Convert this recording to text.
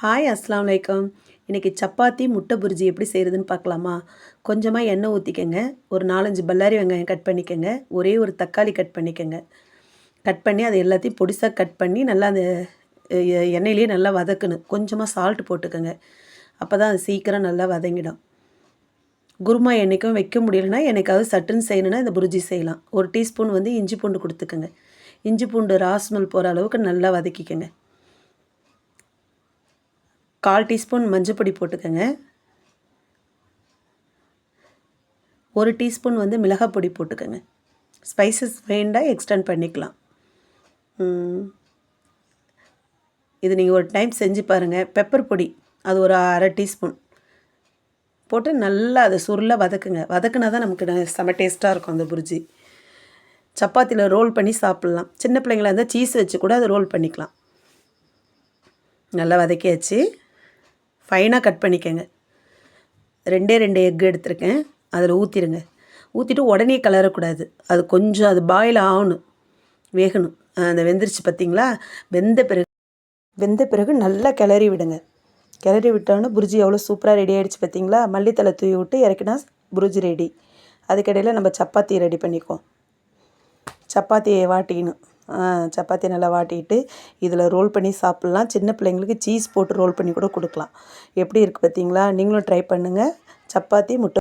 Hi அஸ்லாம் வலைக்கம் இன்றைக்கி சப்பாத்தி முட்டை புரிஜி எப்படி செய்கிறதுன்னு பார்க்கலாமா? கொஞ்சமாக எண்ணெய் ஊற்றிக்கங்க ஒரு நாலஞ்சு பல்லாரி வெங்காயம் கட் பண்ணிக்கோங்க. ஒரே ஒரு தக்காளி கட் பண்ணிக்கோங்க. கட் பண்ணி அதை எல்லாத்தையும் பொடிசாக கட் பண்ணி நல்லா அந்த எண்ணெயிலேயே நல்லா வதக்கணும். கொஞ்சமாக சால்ட் போட்டுக்கோங்க. அப்போ தான் அது சீக்கிரம் நல்லா வதங்கிடும். குருமா என்றைக்கும் வைக்க முடியலன்னா எனக்காவது சட்டுன்னு செய்யணுன்னா இந்த புரிஜி செய்யலாம். ஒரு டீஸ்பூன் வந்து இஞ்சி பூண்டு கொடுத்துக்கோங்க. இஞ்சி பூண்டு ராஸ்மல் போகிற அளவுக்கு நல்லா வதக்கிக்கோங்க. கால் டீஸ்பூன் மஞ்சப்பொடி போட்டுக்கோங்க. ஒரு டீஸ்பூன் வந்து மிளகாய் பொடி போட்டுக்கோங்க. ஸ்பைசஸ் வேண்டாம் எக்ஸ்டெண்ட் பண்ணிக்கலாம். இது நீங்கள் ஒரு டைம் செஞ்சு பாருங்கள் பெப்பர் பொடி அது ஒரு அரை டீஸ்பூன். போட்டு நல்லா அதை சுருள வதக்குங்க. வதக்குனா தான் நமக்கு ந- செம டேஸ்ட்டாக இருக்கும் அந்த புரிஜி. சப்பாத்தியில் ரோல் பண்ணி சாப்பிட்லாம். சின்ன பிள்ளைங்களா இருந்தால் சீஸ் வச்சு கூட அதை ரோல் பண்ணிக்கலாம். நல்லா வதக்கியாச்சு. ஃபைனாக கட் பண்ணிக்கங்க. ரெண்டே ரெண்டு எக் எடுத்திருக்கேன். அதில் ஊற்றிடுங்க ஊற்றிட்டு உடனே கலரக்கூடாது அது கொஞ்சம் அது பாயில் ஆகணும். வேகணும். அந்த வெந்துருச்சு பார்த்தீங்களா வெந்த பிறகு வெந்த பிறகு நல்லா கிளறி விடுங்க. கிளறி விட்டோன்னே புரிஜி எவ்வளோ சூப்பராக ரெடி ஆகிடுச்சு பார்த்தீங்களா மல்லித்தலை தூவி விட்டு இறக்கினா புரிஜி ரெடி அதுக்கிடையில் நம்ம சப்பாத்தி ரெடி பண்ணிக்குவோம். சப்பாத்தியை வாட்டிக்கணும். சப்பாத்தி நல்லா வாட்டிட்டு இதில் ரோல் பண்ணி சாப்பிட்லாம். சின்ன பிள்ளைங்களுக்கு சீஸ் போட்டு ரோல் பண்ணி கூட கொடுக்கலாம். எப்படி இருக்குது பார்த்தீங்களா? நீங்களும் ட்ரை பண்ணுங்கள் சப்பாத்தி முட்டை